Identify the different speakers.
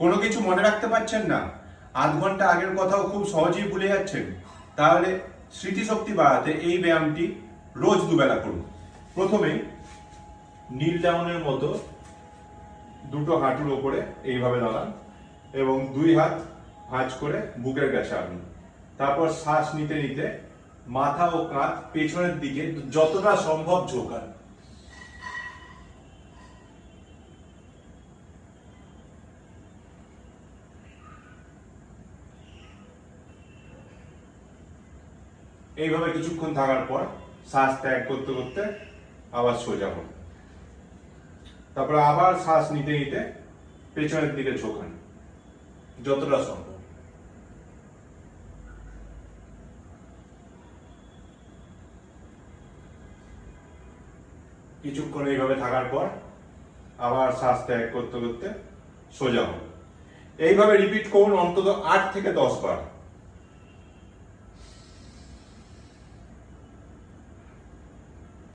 Speaker 1: কোনো কিছু মনে রাখতে পারছেন না। আধ ঘণ্টা আগের কথাও খুব সহজেই ভুলে যাচ্ছেন। তাহলে স্মৃতিশক্তি বাড়াতে এই ব্যায়ামটি রোজ দুবেলা করুন। প্রথমে নীল ডাউনের মতো দুটো হাঁটুর ওপরে এইভাবে দাঁড়ান এবং দুই হাত ভাঁজ করে বুকের কাছে আনুন। তারপর শ্বাস নিতে নিতে মাথা ও কাঁধ পেছনের দিকে যতটা সম্ভব ঝোঁকান। এইভাবে কিছুক্ষণ থাকার পর শ্বাস ত্যাগ করতে করতে আবার সোজা হন তারপরে আবার শ্বাস নিতে নিতে পেছনের দিকে ঝোঁকান যতটা সম্ভব। কিছুক্ষণ এইভাবে থাকার পর আবার শ্বাস ত্যাগ করতে করতে সোজা হন এইভাবে রিপিট করুন অন্তত আট থেকে দশ বার।